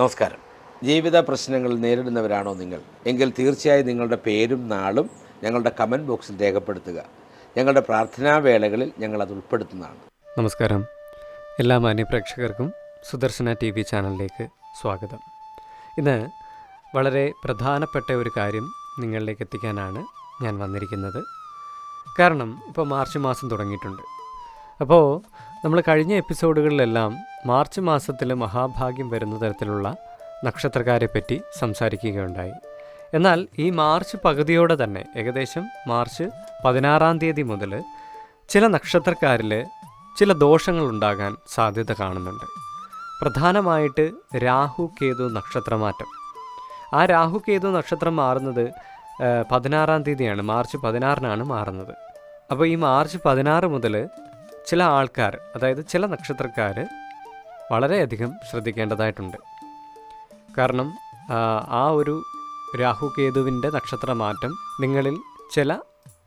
നമസ്കാരം. ജീവിത പ്രശ്നങ്ങൾ നേരിടുന്നവരാണോ നിങ്ങൾ? എങ്കിൽ തീർച്ചയായും നിങ്ങളുടെ പേരും നാളും ഞങ്ങളുടെ കമന്റ് ബോക്സിൽ രേഖപ്പെടുത്തുക. ഞങ്ങളുടെ പ്രാർത്ഥനാ വേളകളിൽ ഞങ്ങൾ അത് ഉൾപ്പെടുത്തുന്നതാണ്. നമസ്കാരം. എല്ലാ മാന്യപ്രേക്ഷകർക്കും സുദർശന ടി വി ചാനലിലേക്ക് സ്വാഗതം. ഇന്ന് വളരെ പ്രധാനപ്പെട്ട ഒരു കാര്യം നിങ്ങളിലേക്ക് എത്തിക്കാനാണ് ഞാൻ വന്നിരിക്കുന്നത്. കാരണം ഇപ്പോൾ മാർച്ച് മാസം തുടങ്ങിയിട്ടുണ്ട്. അപ്പോൾ നമ്മൾ കഴിഞ്ഞ എപ്പിസോഡുകളിലെല്ലാം മാർച്ച് മാസത്തിൽ മഹാഭാഗ്യം വരുന്ന തരത്തിലുള്ള നക്ഷത്രക്കാരെ പറ്റി സംസാരിക്കുകയുണ്ടായി. എന്നാൽ ഈ മാർച്ച് പകുതിയോടെ തന്നെ ഏകദേശം മാർച്ച് പതിനാറാം തീയതി മുതൽ ചില നക്ഷത്രക്കാരിൽ ചില ദോഷങ്ങൾ ഉണ്ടാകാൻ സാധ്യത കാണുന്നുണ്ട്. പ്രധാനമായിട്ട് രാഹു കേതു നക്ഷത്രമാറ്റം. ആ രാഹു കേതു നക്ഷത്രം മാറുന്നത് പതിനാറാം തീയതിയാണ് മാർച്ച് പതിനാറിനാണ് മാറുന്നത്. അപ്പോൾ ഈ മാർച്ച് പതിനാറ് മുതൽ ചില ആൾക്കാർ അതായത് ചില നക്ഷത്രക്കാർ വളരെയധികം ശ്രദ്ധിക്കേണ്ടതായിട്ടുണ്ട്. കാരണം ആ ഒരു രാഹു കേതുവിന്റെ നക്ഷത്രമാറ്റം നിങ്ങളിൽ ചില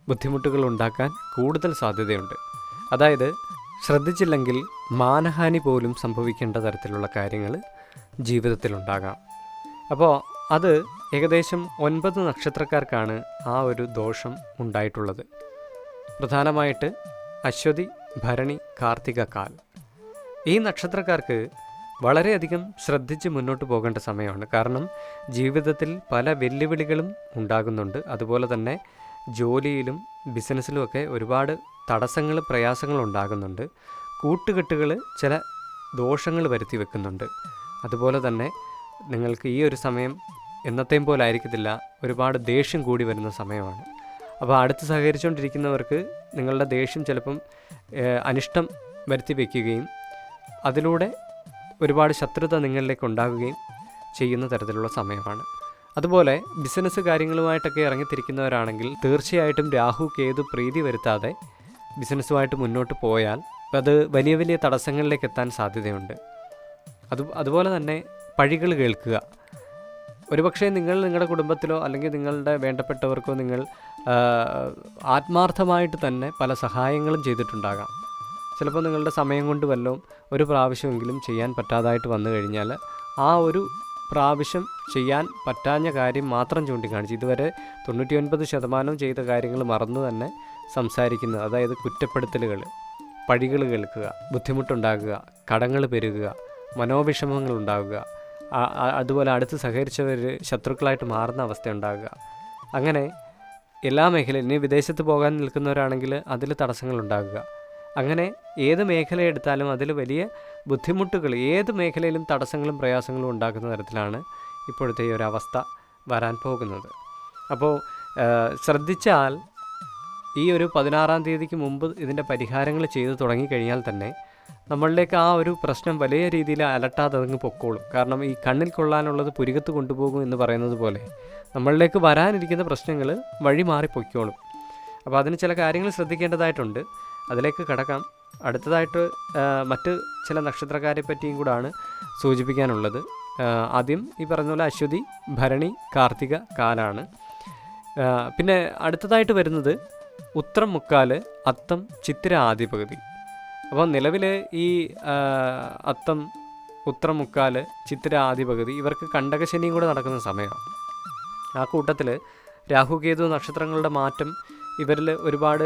ബുദ്ധിമുട്ടുകൾ ഉണ്ടാക്കാൻ കൂടുതൽ സാധ്യതയുണ്ട്. അതായത് ശ്രദ്ധിച്ചില്ലെങ്കിൽ മാനഹാനി പോലും സംഭവിക്കേണ്ട തരത്തിലുള്ള കാര്യങ്ങൾ ജീവിതത്തിലുണ്ടാകാം അപ്പോൾ അത് ഏകദേശം ഒൻപത് നക്ഷത്രക്കാർക്കാണ് ആ ഒരു ദോഷം ഉണ്ടായിട്ടുള്ളത്. പ്രധാനമായിട്ട് അശ്വതി ഭരണി കാർത്തിക കാൽ. ഈ നക്ഷത്രക്കാർക്ക് വളരെയധികം ശ്രദ്ധിച്ച് മുന്നോട്ട് പോകേണ്ട സമയമാണ്. കാരണം ജീവിതത്തിൽ പല വെല്ലുവിളികളും ഉണ്ടാകുന്നുണ്ട്. അതുപോലെ തന്നെ ജോലിയിലും ബിസിനസ്സിലുമൊക്കെ ഒരുപാട് തടസ്സങ്ങൾ പ്രയാസങ്ങൾ ഉണ്ടാകുന്നുണ്ട്. കൂട്ടുകെട്ടുകൾ ചില ദോഷങ്ങൾ വരുത്തി വെക്കുന്നുണ്ട്. അതുപോലെ തന്നെ നിങ്ങൾക്ക് ഈ ഒരു സമയം എന്നത്തെയും പോലെ ആയിരിക്കത്തില്ല. ഒരുപാട് ദേഷ്യം കൂടി വരുന്ന സമയമാണ്. അപ്പോൾ അടുത്ത് സഹകരിച്ചുകൊണ്ടിരിക്കുന്നവർക്ക് നിങ്ങളുടെ ദേഷ്യം ചിലപ്പം അനിഷ്ടം വരുത്തി വയ്ക്കുകയും അതിലൂടെ ഒരുപാട് ശത്രുത നിങ്ങളിലേക്ക് ഉണ്ടാകുകയും ചെയ്യുന്ന തരത്തിലുള്ള സമയമാണ്. അതുപോലെ ബിസിനസ് കാര്യങ്ങളുമായിട്ടൊക്കെ ഇറങ്ങിത്തിരിക്കുന്നവരാണെങ്കിൽ തീർച്ചയായിട്ടും രാഹു കേതു പ്രീതി വരുത്താതെ ബിസിനസ്സുമായിട്ട് മുന്നോട്ട് പോയാൽ അത് വലിയ വലിയ തടസ്സങ്ങളിലേക്ക് എത്താൻ സാധ്യതയുണ്ട്. അത് അതുപോലെ തന്നെ പഴികൾ കേൾക്കുക. ഒരുപക്ഷെ നിങ്ങൾ നിങ്ങളുടെ കുടുംബത്തിലോ അല്ലെങ്കിൽ നിങ്ങളുടെ വേണ്ടപ്പെട്ടവർക്കോ നിങ്ങൾ ആത്മാർത്ഥമായിട്ട് തന്നെ പല സഹായങ്ങളും ചെയ്തിട്ടുണ്ടാകാം. ചിലപ്പോൾ നിങ്ങളുടെ സമയം കൊണ്ട് വല്ലതും ഒരു പ്രാവശ്യമെങ്കിലും ചെയ്യാൻ പറ്റാതായിട്ട് വന്നു കഴിഞ്ഞാൽ ആ ഒരു പ്രാവശ്യം ചെയ്യാൻ പറ്റാഞ്ഞ കാര്യം മാത്രം ചൂണ്ടിക്കാണിച്ച് ഇതുവരെ തൊണ്ണൂറ്റിയൊൻപത് ശതമാനം ചെയ്ത കാര്യങ്ങൾ മറന്നു തന്നെ സംസാരിക്കുന്നത് അതായത് കുറ്റപ്പെടുത്തലുകൾ പഴികൾ കേൾക്കുക ബുദ്ധിമുട്ടുണ്ടാകുക കടങ്ങൾ പെരുകുക മനോവിഷമങ്ങൾ ഉണ്ടാകുക അതുപോലെ അടുത്ത് സഹകരിച്ചവർ ശത്രുക്കളായിട്ട് മാറുന്ന അവസ്ഥ ഉണ്ടാകുക. അങ്ങനെ എല്ലാ മേഖലയിലും ഇനി വിദേശത്ത് പോകാൻ നിൽക്കുന്നവരാണെങ്കിൽ അതിൽ തടസ്സങ്ങൾ ഉണ്ടാകുക. അങ്ങനെ ഏത് മേഖല എടുത്താലും അതിൽ വലിയ ബുദ്ധിമുട്ടുകൾ ഏത് മേഖലയിലും തടസ്സങ്ങളും പ്രയാസങ്ങളും ഉണ്ടാക്കുന്ന തരത്തിലാണ് ഇപ്പോഴത്തെ ഈ ഒരു അവസ്ഥ വരാൻ പോകുന്നത്. അപ്പോൾ ശ്രദ്ധിച്ചാൽ ഈ ഒരു പതിനാറാം തീയതിക്ക് മുമ്പ് ഇതിന്റെ പരിഹാരങ്ങൾ ചെയ്തു തുടങ്ങിക്കഴിഞ്ഞാൽ തന്നെ നമ്മളിലേക്ക് ആ ഒരു പ്രശ്നം വലിയ രീതിയിൽ അലട്ടാതെ അതങ്ങ് പൊക്കോളും. കാരണം ഈ കണ്ണിൽ കൊള്ളാനുള്ളത് പുരികത്ത് കൊണ്ടുപോകും എന്ന് പറയുന്നത് പോലെ നമ്മളിലേക്ക് വരാനിരിക്കുന്ന പ്രശ്നങ്ങൾ വഴി മാറി പൊയ്ക്കോളും. അപ്പോൾ അതിന് ചില കാര്യങ്ങൾ ശ്രദ്ധിക്കേണ്ടതായിട്ടുണ്ട്. അതിലേക്ക് കടക്കാം. അടുത്തതായിട്ട് മറ്റ് ചില നക്ഷത്രക്കാരെ പറ്റിയും കൂടാണ് സൂചിപ്പിക്കാനുള്ളത്. ആദ്യം ഈ പറഞ്ഞ പോലെ അശ്വതി ഭരണി കാർത്തിക കാലാണ്. പിന്നെ അടുത്തതായിട്ട് വരുന്നത് ഉത്രം മുക്കാൽ അത്തം ചിത്തിര ആദ്യ പകുതി അപ്പോൾ നിലവിൽ ഈ അത്തം ഉത്രം മുക്കാൽ ചിത്തിര ആദ്യ പകുതി ഇവർക്ക് കണ്ടകശനിയും കൂടെ നടക്കുന്ന സമയമാണ്. ആ കൂട്ടത്തിൽ രാഹുകേതു നക്ഷത്രങ്ങളുടെ മാറ്റം ഇവരിൽ ഒരുപാട്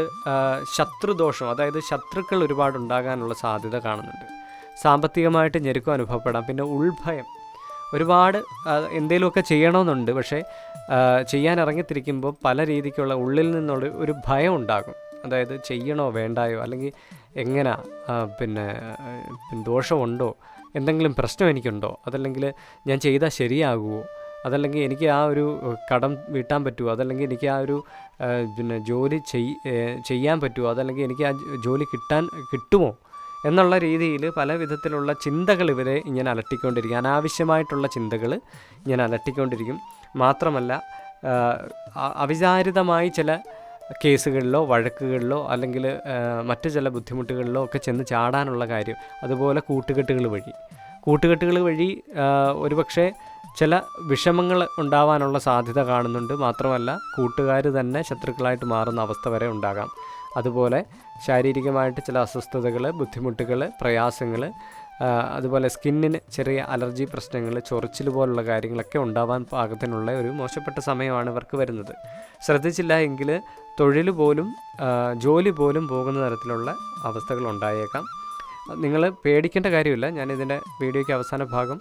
ശത്രുദോഷം അതായത് ശത്രുക്കൾ ഒരുപാട് ഉണ്ടാകാനുള്ള സാധ്യത കാണുന്നുണ്ട്. സാമ്പത്തികമായിട്ട് ഞെരുക്കം അനുഭവപ്പെടാം. പിന്നെ ഉൾഭയം. ഒരുപാട് എന്തെങ്കിലുമൊക്കെ ചെയ്യണമെന്നുണ്ട്. പക്ഷേ ചെയ്യാൻ ഇറങ്ങിത്തിരിക്കുമ്പോൾ പല രീതിക്കുള്ള ഉള്ളിൽ നിന്നുള്ള ഒരു ഭയം ഉണ്ടാകും. അതായത് ചെയ്യണോ വേണ്ടായോ അല്ലെങ്കിൽ എങ്ങനെ പിന്നെ ദോഷമുണ്ടോ എന്തെങ്കിലും പ്രശ്നം എനിക്കുണ്ടോ അതല്ലെങ്കിൽ ഞാൻ ചെയ്താൽ ശരിയാകുമോ അതല്ലെങ്കിൽ എനിക്ക് ആ ഒരു കടം വീട്ടാൻ പറ്റുമോ അതല്ലെങ്കിൽ എനിക്ക് ആ ഒരു പിന്നെ ജോലി ചെയ് ചെയ്യാൻ പറ്റുമോ അതല്ലെങ്കിൽ എനിക്ക് ആ ജോലി കിട്ടാൻ കിട്ടുമോ? എന്നുള്ള രീതിയിൽ പല വിധത്തിലുള്ള ചിന്തകൾ ഇവരെ ഇങ്ങനെ അലട്ടിക്കൊണ്ടിരിക്കും. അനാവശ്യമായിട്ടുള്ള ചിന്തകൾ ഞാൻ അലട്ടിക്കൊണ്ടിരിക്കും. മാത്രമല്ല അവിചാരിതമായി ചില കേസുകളിലോ വഴക്കുകളിലോ അല്ലെങ്കിൽ മറ്റു ചില ബുദ്ധിമുട്ടുകളിലോ ഒക്കെ ചെന്ന് ചാടാനുള്ള കാര്യം അതുപോലെ കൂട്ടുകെട്ടുകൾ വഴി. കൂട്ടുകെട്ടുകൾ വഴി ഒരുപക്ഷെ ചില വിഷമങ്ങൾ ഉണ്ടാവാനുള്ള സാധ്യത കാണുന്നുണ്ട്. മാത്രമല്ല കൂട്ടുകാർ തന്നെ ശത്രുക്കളായിട്ട് മാറുന്ന അവസ്ഥ വരെ ഉണ്ടാകാം. അതുപോലെ ശാരീരികമായിട്ട് ചില അസ്വസ്ഥതകൾ ബുദ്ധിമുട്ടുകൾ പ്രയാസങ്ങൾ അതുപോലെ സ്കിന്നിന് ചെറിയ അലർജി പ്രശ്നങ്ങൾ ചൊറിച്ചിൽ പോലുള്ള കാര്യങ്ങളൊക്കെ ഉണ്ടാവാൻ പാകത്തിനുള്ള ഒരു മോശപ്പെട്ട സമയമാണ് ഇവർക്ക് വരുന്നത്. ശ്രദ്ധിച്ചില്ല എങ്കിൽ തൊഴിൽ പോലും ജോലി പോലും പോകുന്ന തരത്തിലുള്ള അവസ്ഥകൾ ഉണ്ടായേക്കാം. നിങ്ങൾ പേടിക്കേണ്ട കാര്യമില്ല. ഞാനിതിന്റെ വീഡിയോയ്ക്ക് അവസാന ഭാഗം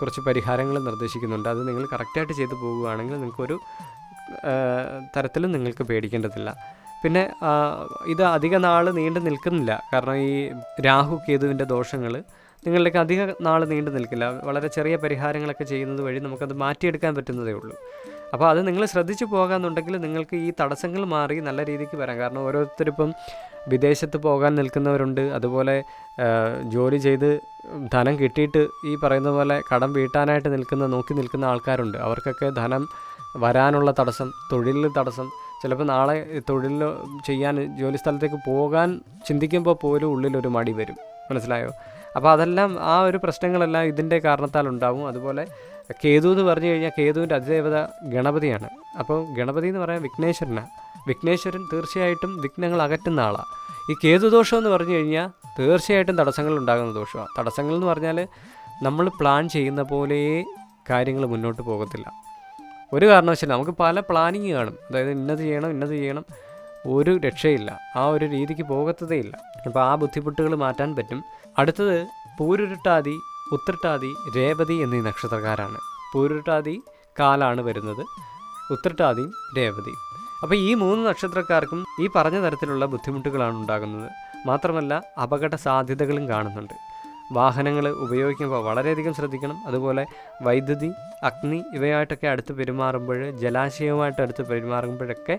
കുറച്ച് പരിഹാരങ്ങൾ നിർദ്ദേശിക്കുന്നുണ്ട്. അത് നിങ്ങൾ കറക്റ്റായിട്ട് ചെയ്തു പോകുകയാണെങ്കിൽ നിങ്ങൾക്കൊരു തരത്തിലും നിങ്ങൾക്ക് പേടിക്കേണ്ടതില്ല. പിന്നെ ഇത് അധിക നാൾ നീണ്ടു നിൽക്കുന്നില്ല. കാരണം ഈ രാഹു കേതുവിന്റെ ദോഷങ്ങൾ നിങ്ങളിലേക്ക് അധിക നാൾ നീണ്ടു നിൽക്കില്ല. വളരെ ചെറിയ പരിഹാരങ്ങളൊക്കെ ചെയ്യുന്നത് വഴി നമുക്കത് മാറ്റിയെടുക്കാൻ പറ്റുന്നതേ ഉള്ളൂ. അപ്പോൾ അത് നിങ്ങൾ ശ്രദ്ധിച്ചു പോകാമെന്നുണ്ടെങ്കിൽ നിങ്ങൾക്ക് ഈ തടസ്സങ്ങൾ മാറി നല്ല രീതിക്ക് വരാം. കാരണം ഓരോരുത്തരിപ്പം വിദേശത്ത് പോകാൻ നിൽക്കുന്നവരുണ്ട്. അതുപോലെ ജോലി ചെയ്ത് ധനം കിട്ടിയിട്ട് ഈ പറയുന്ന പോലെ കടം വീട്ടാനായിട്ട് നിൽക്കുന്ന നോക്കി നിൽക്കുന്ന ആൾക്കാരുണ്ട്. അവർക്കൊക്കെ ധനം വരാനുള്ള തടസ്സം തൊഴിലിൽ തടസ്സം ചിലപ്പോൾ നാളെ തൊഴിൽ ചെയ്യാൻ ജോലി സ്ഥലത്തേക്ക് പോകാൻ ചിന്തിക്കുമ്പോൾ പോലും ഉള്ളിലൊരു മടി വരും. മനസ്സിലായോ? അപ്പോൾ അതെല്ലാം ആ ഒരു പ്രശ്നങ്ങളെല്ലാം ഇതിന്റെ കാരണത്താൽ ഉണ്ടാവും അതുപോലെ കേതു എന്ന് പറഞ്ഞു കഴിഞ്ഞാൽ കേതുവിന്റെ അതിദേവത ഗണപതിയാണ്. അപ്പോൾ ഗണപതി എന്ന് പറയാൻ വിഘ്നേശ്വരനാണ് വിഘ്നേശ്വരൻ തീർച്ചയായിട്ടും വിഘ്നങ്ങൾ അകറ്റുന്ന ആളാണ് ഈ കേതുദോഷം എന്ന് പറഞ്ഞു കഴിഞ്ഞാൽ തീർച്ചയായിട്ടും തടസ്സങ്ങൾ ഉണ്ടാകുന്ന ദോഷമാണ് തടസ്സങ്ങൾ എന്ന് പറഞ്ഞാൽ നമ്മൾ പ്ലാൻ ചെയ്യുന്ന പോലെ കാര്യങ്ങൾ മുന്നോട്ട് പോകത്തില്ല. ഒരു കാരണവശാലും നമുക്ക് പല പ്ലാനിങ് കാണും. അതായത് ഇന്നത് ചെയ്യണം ഇന്നത് ചെയ്യണം. ഒരു രക്ഷയില്ല. ആ ഒരു രീതിക്ക് പോകത്തതേ ഇല്ല അപ്പോൾ ആ ബുദ്ധിമുട്ടുകൾ മാറ്റാൻ പറ്റും. അടുത്തത് പൂരുരുട്ടാതി ഉത്രട്ടാതി രേവതി എന്നീ നക്ഷത്രക്കാരാണ്. പൂരുരുട്ടാതി കാലാണ് വരുന്നത് ഉത്രട്ടാതിയും രേവതി അപ്പോൾ ഈ മൂന്ന് നക്ഷത്രക്കാർക്കും ഈ പറഞ്ഞ തരത്തിലുള്ള ബുദ്ധിമുട്ടുകളാണ് ഉണ്ടാകുന്നത്. മാത്രമല്ല അപകട സാധ്യതകളും കാണുന്നുണ്ട്. വാഹനങ്ങൾ ഉപയോഗിക്കുമ്പോൾ വളരെയധികം ശ്രദ്ധിക്കണം. അതുപോലെ വൈദ്യുതി അഗ്നി ഇവയായിട്ടൊക്കെ അടുത്ത് പെരുമാറുമ്പോൾ ജലാശയവുമായിട്ട് അടുത്ത് പെരുമാറുമ്പോഴൊക്കെ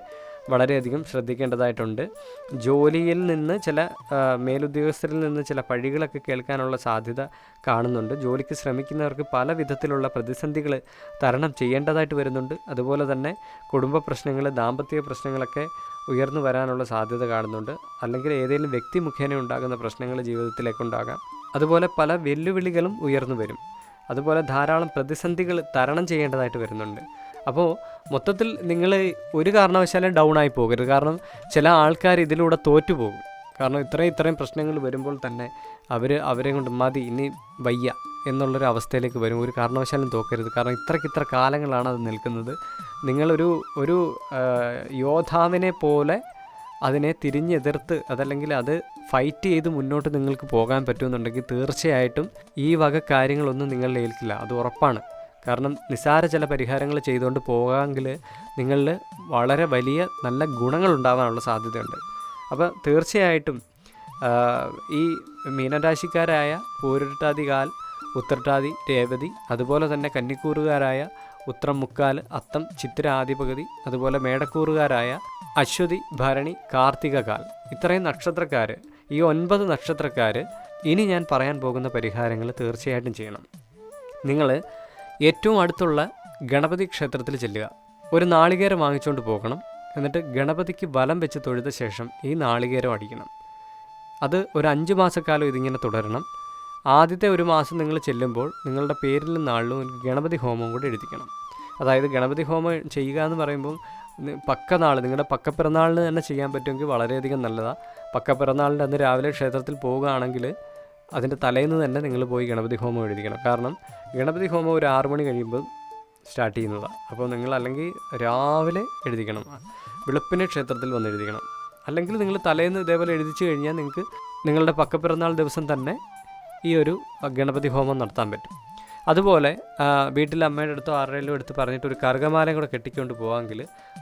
വളരെയധികം ശ്രദ്ധിക്കേണ്ടതായിട്ടുണ്ട്. ജോലിയിൽ നിന്ന് ചില മേലുദ്യോഗസ്ഥരിൽ നിന്ന് ചില പഴികളൊക്കെ കേൾക്കാനുള്ള സാധ്യത കാണുന്നുണ്ട്. ജോലിക്ക് ശ്രമിക്കുന്നവർക്ക് പല വിധത്തിലുള്ള പ്രതിസന്ധികൾ തരണം ചെയ്യേണ്ടതായിട്ട് വരുന്നുണ്ട്. അതുപോലെ തന്നെ കുടുംബ പ്രശ്നങ്ങൾ ദാമ്പത്യ പ്രശ്നങ്ങളൊക്കെ ഉയർന്നു വരാനുള്ള സാധ്യത കാണുന്നുണ്ട്. അല്ലെങ്കിൽ ഏതെങ്കിലും വ്യക്തി മുഖേന ഉണ്ടാകുന്ന പ്രശ്നങ്ങൾ ജീവിതത്തിലേക്കുണ്ടാകാം അതുപോലെ പല വെല്ലുവിളികളും ഉയർന്നു വരും. അതുപോലെ ധാരാളം പ്രതിസന്ധികൾ തരണം ചെയ്യേണ്ടതായിട്ട് വരുന്നുണ്ട്. അപ്പോൾ മൊത്തത്തിൽ നിങ്ങൾ ഒരു കാരണവശാലും ഡൗൺ ആയി പോകരുത്. കാരണം ചില ആൾക്കാർ ഇതിലൂടെ തോറ്റു പോകും. കാരണം ഇത്രയും ഇത്രയും പ്രശ്നങ്ങൾ വരുമ്പോൾ തന്നെ അവർ അവരെ കൊണ്ട് മതി ഇനി വയ്യ എന്നുള്ളൊരു അവസ്ഥയിലേക്ക് വരും. ഒരു കാരണവശാലും തോക്കരുത്. കാരണം ഇത്രയ്ക്ക് ഇത്ര കാലങ്ങളാണ് അത് നിൽക്കുന്നത്. നിങ്ങളൊരു ഒരു യോദ്ധാവിനെ പോലെ അതിനെ തിരിഞ്ഞെതിർത്ത് അതല്ലെങ്കിൽ അത് ഫൈറ്റ് ചെയ്ത് മുന്നോട്ട് നിങ്ങൾക്ക് പോകാൻ പറ്റുമെന്നുണ്ടെങ്കിൽ തീർച്ചയായിട്ടും ഈ വക കാര്യങ്ങളൊന്നും നിങ്ങളിൽ ഏൽക്കില്ല അത് ഉറപ്പാണ്. കാരണം നിസാര ചില പരിഹാരങ്ങൾ ചെയ്തുകൊണ്ട് പോകാമെങ്കിൽ നിങ്ങളിൽ വളരെ വലിയ നല്ല ഗുണങ്ങൾ ഉണ്ടാകാനുള്ള സാധ്യതയുണ്ട്. അപ്പോൾ തീർച്ചയായിട്ടും ഈ മീനരാശിക്കാരായ പൂരട്ടാതികാൽ ഉത്രട്ടാതി രേവതി അതുപോലെ തന്നെ കന്നിക്കൂറുകാരായ ഉത്രം മുക്കാൽ അത്തം ചിത്ര ആദിപഗതി അതുപോലെ മേടക്കൂറുകാരായ അശ്വതി ഭരണി കാർത്തിക കാർത്തികകാൽ ഇത്രയും നക്ഷത്രക്കാർ ഈ ഒൻപത് നക്ഷത്രക്കാർ ഇനി ഞാൻ പറയാൻ പോകുന്ന പരിഹാരങ്ങൾ തീർച്ചയായിട്ടും ചെയ്യണം. നിങ്ങൾ ഏറ്റവും അടുത്തുള്ള ഗണപതി ക്ഷേത്രത്തിൽ ചെല്ലുക. ഒരു നാളികേരം വാങ്ങിച്ചുകൊണ്ട് പോകണം. എന്നിട്ട് ഗണപതിക്ക് വലം വെച്ച് തൊഴുത ശേഷം ഈ നാളികേരം അടിക്കണം. അത് ഒരു അഞ്ച് മാസക്കാലം ഇതിങ്ങനെ തുടരണം. ആദ്യത്തെ ഒരു മാസം നിങ്ങൾ ചെല്ലുമ്പോൾ നിങ്ങളുടെ പേരിലും നാളിലും ഗണപതി ഹോമം കൂടി എഴുതിക്കണം. അതായത് ഗണപതി ഹോമം ചെയ്യുക എന്ന് പറയുമ്പോൾ പക്ക നാൾ നിങ്ങളുടെ പക്ക പിറന്നാളിന് തന്നെ ചെയ്യാൻ പറ്റുമെങ്കിൽ വളരെയധികം നല്ലതാണ് പക്ക പിറന്നാളിന്റെ അന്ന് രാവിലെ ക്ഷേത്രത്തിൽ പോവുകയാണെങ്കിൽ അതിന്റെ തലേന്ന് തന്നെ നിങ്ങൾ പോയി ഗണപതി ഹോമം എഴുതിക്കണം. കാരണം ഗണപതി ഹോമം ഒരു ആറു മണി കഴിയുമ്പോൾ സ്റ്റാർട്ട് ചെയ്യുന്നതാണ് അപ്പോൾ നിങ്ങൾ അല്ലെങ്കിൽ രാവിലെ എഴുതിക്കണം. വെളുപ്പിനെ ക്ഷേത്രത്തിൽ വന്ന് എഴുതിക്കണം. അല്ലെങ്കിൽ നിങ്ങൾ തലേന്ന് ഇതേപോലെ എഴുതിച്ചു കഴിഞ്ഞാൽ നിങ്ങൾക്ക് നിങ്ങളുടെ പക്കപ്പിറന്നാൾ ദിവസം തന്നെ ഈ ഒരു ഗണപതി ഹോമം നടത്താൻ പറ്റും. അതുപോലെ വീട്ടിൽ അമ്മയുടെ അടുത്തോ ആരുടെയും എടുത്ത് പറഞ്ഞിട്ട് ഒരു കർഗമാലയും കൂടെ കെട്ടിക്കൊണ്ട് പോകാമെങ്കിൽ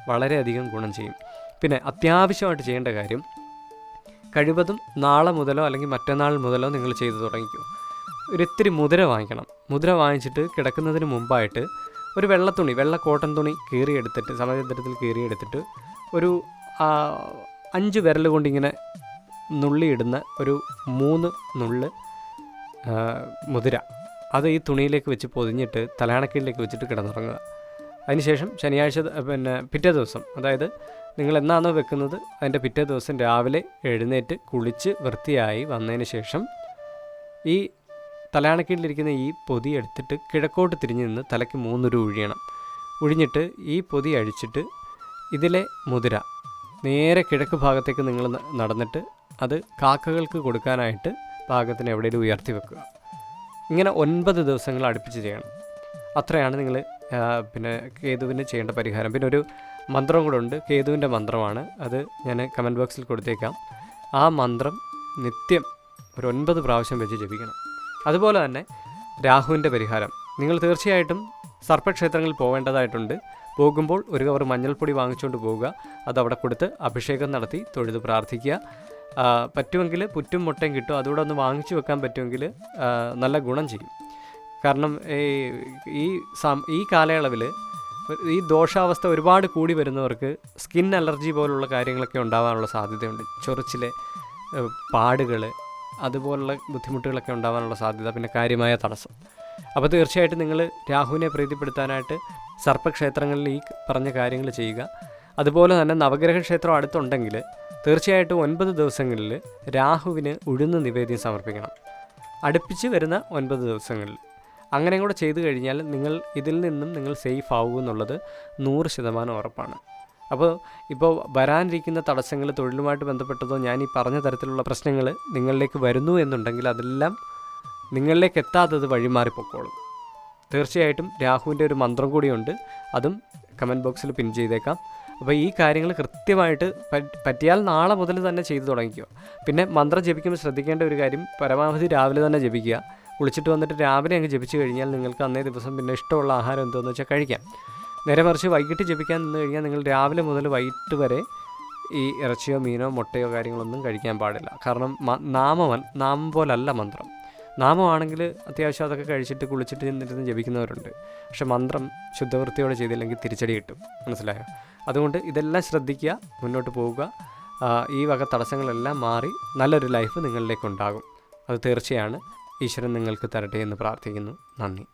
വളരെയധികം ഗുണം ചെയ്യും. പിന്നെ അത്യാവശ്യമായിട്ട് ചെയ്യേണ്ട കാര്യം കഴിവതും നാളെ മുതലോ അല്ലെങ്കിൽ മറ്റന്നാൾ മുതലോ നിങ്ങൾ ചെയ്തു തുടങ്ങിക്കോ. ഒരിത്തിരി മുദ്ര വാങ്ങിക്കണം. മുദ്ര വാങ്ങിച്ചിട്ട് കിടക്കുന്നതിന് മുമ്പായിട്ട് ഒരു വെള്ള തുണി വെള്ള കോട്ടൺ തുണി കീറിയെടുത്തിട്ട് സമചന്ദ്രത്തിൽ കീറിയെടുത്തിട്ട് ഒരു അഞ്ച് വിരൽ കൊണ്ടിങ്ങനെ നുള്ളിയിടുന്ന ഒരു മൂന്ന് നുള്ള് മുതിര. അത് ഈ തുണിയിലേക്ക് വെച്ച് പൊതിഞ്ഞിട്ട് തലയണക്കീഴിലേക്ക് വെച്ചിട്ട് കിടന്നുറങ്ങുക. അതിനുശേഷം ശനിയാഴ്ച പിന്നെ പിറ്റേ ദിവസം അതായത് നിങ്ങൾ എന്നാണോ വെക്കുന്നത് അതിന്റെ പിറ്റേ ദിവസം രാവിലെ എഴുന്നേറ്റ് കുളിച്ച് വൃത്തിയായി വന്നതിന് ശേഷം ഈ തലയാണക്കീഴിലിരിക്കുന്ന ഈ പൊതി എടുത്തിട്ട് കിഴക്കോട്ട് തിരിഞ്ഞ് നിന്ന് തലയ്ക്ക് മൂന്നൊരു ഒഴിയണം ഉഴിഞ്ഞിട്ട് ഈ പൊതി അഴിച്ചിട്ട് ഇതിലെ മുതിര നേരെ കിഴക്ക് ഭാഗത്തേക്ക് നിങ്ങൾ നടന്നിട്ട് അത് കാക്കകൾക്ക് കൊടുക്കാനായിട്ട് പാകത്തിന് എവിടെയെങ്കിലും ഉയർത്തി വെക്കുക. ഇങ്ങനെ ഒൻപത് ദിവസങ്ങൾ അടുപ്പിച്ച് ചെയ്യണം. അത്രയാണ് നിങ്ങൾ പിന്നെ കേതുവിന് ചെയ്യേണ്ട പരിഹാരം. പിന്നെ ഒരു മന്ത്രം കൂടെ ഉണ്ട് കേതുവിന്റെ മന്ത്രമാണ്. അത് ഞാൻ കമന്റ് ബോക്സിൽ കൊടുത്തേക്കാം. ആ മന്ത്രം നിത്യം ഒരു ഒൻപത് പ്രാവശ്യം വെച്ച് ജപിക്കണം. അതുപോലെ തന്നെ രാഹുവിന്റെ പരിഹാരം. നിങ്ങൾ തീർച്ചയായിട്ടും സർപ്പക്ഷേത്രങ്ങളിൽ പോകേണ്ടതായിട്ടുണ്ട് പോകുമ്പോൾ ഒരു കവർ മഞ്ഞൾപ്പൊടി വാങ്ങിച്ചുകൊണ്ട് പോവുക അതവിടെ കൊടുത്ത് അഭിഷേകം നടത്തി തൊഴുത് പ്രാർത്ഥിക്കുക. പറ്റുമെങ്കിൽ പുറ്റും മുട്ടയും കിട്ടും. അതുകൂടെ ഒന്ന് വാങ്ങിച്ചു വെക്കാൻ പറ്റുമെങ്കിൽ നല്ല ഗുണം ചെയ്യും. കാരണം ഈ ഈ കാലയളവിൽ ഈ ദോഷാവസ്ഥ ഒരുപാട് കൂടി വരുന്നവർക്ക് സ്കിൻ അലർജി പോലുള്ള കാര്യങ്ങളൊക്കെ ഉണ്ടാകാനുള്ള സാധ്യതയുണ്ട്. ചൊറിച്ചിലെ പാടുകൾ അതുപോലുള്ള ബുദ്ധിമുട്ടുകളൊക്കെ ഉണ്ടാകാനുള്ള സാധ്യത പിന്നെ കാര്യമായ തടസ്സം. അപ്പോൾ തീർച്ചയായിട്ടും നിങ്ങൾ രാഹുവിനെ പ്രീതിപ്പെടുത്താനായിട്ട് സർപ്പക്ഷേത്രങ്ങളിൽ ഈ പറഞ്ഞ കാര്യങ്ങൾ ചെയ്യുക. അതുപോലെ തന്നെ നവഗ്രഹ ക്ഷേത്രം അടുത്തുണ്ടെങ്കിൽ തീർച്ചയായിട്ടും ഒൻപത് ദിവസങ്ങളിൽ രാഹുവിന് ഉഴുന്ന് നിവേദ്യം സമർപ്പിക്കണം. അടുപ്പിച്ച് വരുന്ന ഒൻപത് ദിവസങ്ങളിൽ അങ്ങനെ കൂടെ ചെയ്തു കഴിഞ്ഞാൽ നിങ്ങൾ ഇതിൽ നിന്നും നിങ്ങൾ സേഫ് ആവുക എന്നുള്ളത് നൂറ് ശതമാനം ഉറപ്പാണ്. അപ്പോൾ ഇപ്പോൾ വരാനിരിക്കുന്ന തടസ്സങ്ങൾ തൊഴിലുമായിട്ട് ബന്ധപ്പെട്ടതോ ഞാൻ ഈ പറഞ്ഞ തരത്തിലുള്ള പ്രശ്നങ്ങൾ നിങ്ങളിലേക്ക് വരുന്നു എന്നുണ്ടെങ്കിൽ അതെല്ലാം നിങ്ങളിലേക്ക് എത്താത്തത് വഴിമാറിപ്പോക്കോളും തീർച്ചയായിട്ടും രാഹുവിന്റെ ഒരു മന്ത്രം കൂടിയുണ്ട്. അതും കമന്റ് ബോക്സിൽ പിൻ ചെയ്തേക്കാം. അപ്പോൾ ഈ കാര്യങ്ങൾ കൃത്യമായിട്ട് പറ്റ്- പറ്റിയാൽ നാളെ മുതൽ തന്നെ ചെയ്തു തുടങ്ങിക്കുക പിന്നെ മന്ത്രം ജപിക്കുമ്പോൾ ശ്രദ്ധിക്കേണ്ട ഒരു കാര്യം പരമാവധി രാവിലെ തന്നെ ജപിക്കുക. കുളിച്ചിട്ട് വന്നിട്ട് രാവിലെ അങ്ങ് ജപിച്ചു കഴിഞ്ഞാൽ നിങ്ങൾക്ക് അന്നേ ദിവസം പിന്നെ ഇഷ്ടമുള്ള ആഹാരം എന്തോന്ന് വെച്ചാൽ കഴിക്കാം. നേരെ മറിച്ച് വൈകിട്ട് ജപിക്കാൻ നിന്ന് കഴിഞ്ഞാൽ നിങ്ങൾ രാവിലെ മുതൽ വൈകിട്ട് വരെ ഈ ഇറച്ചിയോ മീനോ മുട്ടയോ കാര്യങ്ങളൊന്നും കഴിക്കാൻ പാടില്ല. കാരണം മ- നാമം പോലല്ല മന്ത്രം. നാമമാണെങ്കിൽ അത്യാവശ്യം അതൊക്കെ കഴിച്ചിട്ട് കുളിച്ചിട്ട് ചെന്നിരുന്ന് ജപിക്കുന്നവരുണ്ട്. പക്ഷെ മന്ത്രം ശുദ്ധവൃത്തിയോടെ ചെയ്തില്ലെങ്കിൽ തിരിച്ചടി കിട്ടും. മനസ്സിലായോ? അതുകൊണ്ട് ഇതെല്ലാം ശ്രദ്ധിക്കുക മുന്നോട്ട് പോവുക. ഈ വക തടസ്സങ്ങളെല്ലാം മാറി നല്ലൊരു ലൈഫ് നിങ്ങളിലേക്ക് ഉണ്ടാകും. അത് തീർച്ചയാണ്. ഈശ്വരൻ നിങ്ങൾക്ക് തരട്ടെ എന്ന് പ്രാർത്ഥിക്കുന്നു. നന്ദി.